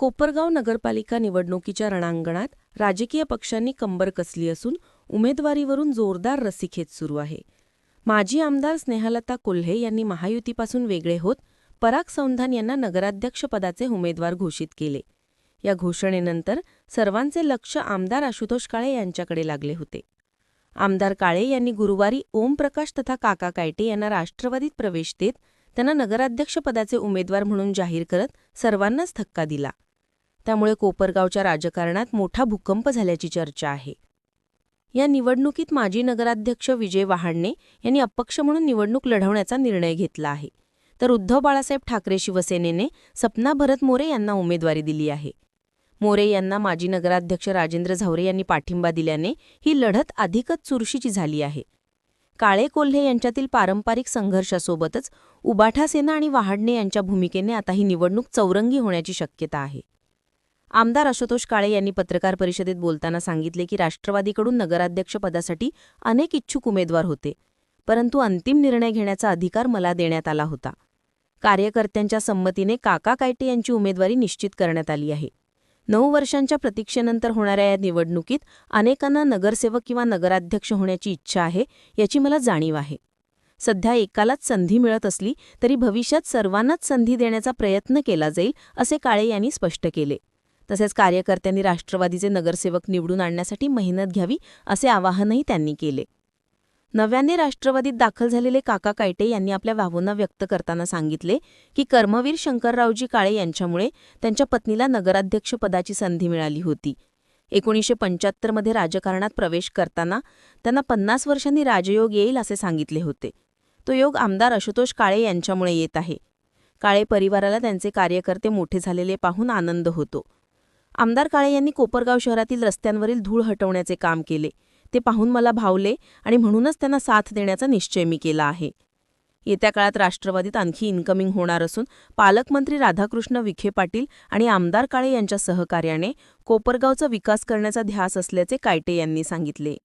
कोपरगाव नगरपालिका निवडणुकीच्या रणांगणात राजकीय पक्षांनी कंबर कसली असून उमेदवारीवरून जोरदार रस्सीखेच सुरू आहे. माजी आमदार स्नेहलता कोल्हे यांनी महायुतीपासून वेगळे होत पराग संधान यांना नगराध्यक्षपदाचे उमेदवार घोषित केले. या घोषणेनंतर सर्वांचे लक्ष आमदार आशुतोष काळे यांच्याकडे लागले होते. आमदार काळे यांनी गुरुवारी ओमप्रकाश तथा काका कायटे यांना राष्ट्रवादीत प्रवेश देत त्यांना नगराध्यक्षपदाचे उमेदवार म्हणून जाहीर करत सर्वांनाच धक्का दिला. त्यामुळे कोपरगावच्या राजकारणात मोठा भूकंप झाल्याची चर्चा आहे. या निवडणुकीत माजी नगराध्यक्ष विजय वहाडणे यांनी अपक्ष म्हणून निवडणूक लढवण्याचा निर्णय घेतला आहे. तर उद्धव बाळासाहेब ठाकरे शिवसेनेने सपना भरत मोरे यांना उमेदवारी दिली आहे. मोरे यांना माजी नगराध्यक्ष राजेंद्र झावरे यांनी पाठिंबा दिल्याने ही लढत अधिकच चुरशीची झाली आहे. काळे कोल्हे यांच्यातील पारंपरिक संघर्षासोबतच उबाठा सेना आणि वहाडणे यांच्या भूमिकेने आता ही निवडणूक चौरंगी होण्याची शक्यता आहे. आमदार आशुतोष काळे यांनी पत्रकार परिषदेत बोलताना सांगितले की राष्ट्रवादीकडून नगराध्यक्षपदासाठी अनेक इच्छुक उमेदवार होते परंतु अंतिम निर्णय घेण्याचा अधिकार मला देण्यात आला होता. कार्यकर्त्यांच्या संमतीने काका कायटे यांची उमेदवारी निश्चित करण्यात आली आहे. नऊ वर्षांच्या प्रतीक्षेनंतर होणाऱ्या या निवडणुकीत अनेकांना नगरसेवक किंवा नगराध्यक्ष होण्याची इच्छा आहे याची मला जाणीव आहे. सध्या एकालाच संधी मिळत असली तरी भविष्यात सर्वांनाच संधी देण्याचा प्रयत्न केला जाईल असे काळे यांनी स्पष्ट केले. तसेच कार्यकर्त्यांनी राष्ट्रवादीचे नगरसेवक निवडून आणण्यासाठी मेहनत घ्यावी असे आवाहनही त्यांनी केले. नव्याने राष्ट्रवादीत दाखल झालेले काका कायटे यांनी आपल्या भावना व्यक्त करताना सांगितले की कर्मवीर शंकररावजी काळे यांच्यामुळे त्यांच्या पत्नीला नगराध्यक्षपदाची संधी मिळाली होती. एकोणीसशे पंच्याहत्तरमध्ये राजकारणात प्रवेश करताना त्यांना पन्नास वर्षांनी राजयोग येईल असे सांगितले होते. तो योग आमदार आशुतोष काळे यांच्यामुळे येत आहे. काळे परिवाराला त्यांचे कार्यकर्ते मोठे झालेले पाहून आनंद होतो. आमदार काळे यांनी कोपरगाव शहरातील रस्त्यांवरील धूळ हटवण्याचे काम केले. ते पाहून मला भावले आणि म्हणूनच त्यांना साथ देण्याचा निश्चय मी केला आहे. येत्या काळात राष्ट्रवादीत आणखी इन्कमिंग होणार असून पालकमंत्री राधाकृष्ण विखे पाटील आणि आमदार काळे यांच्या सहकार्याने कोपरगावचा विकास करण्याचा ध्यास असल्याचे कायटे यांनी सांगितले.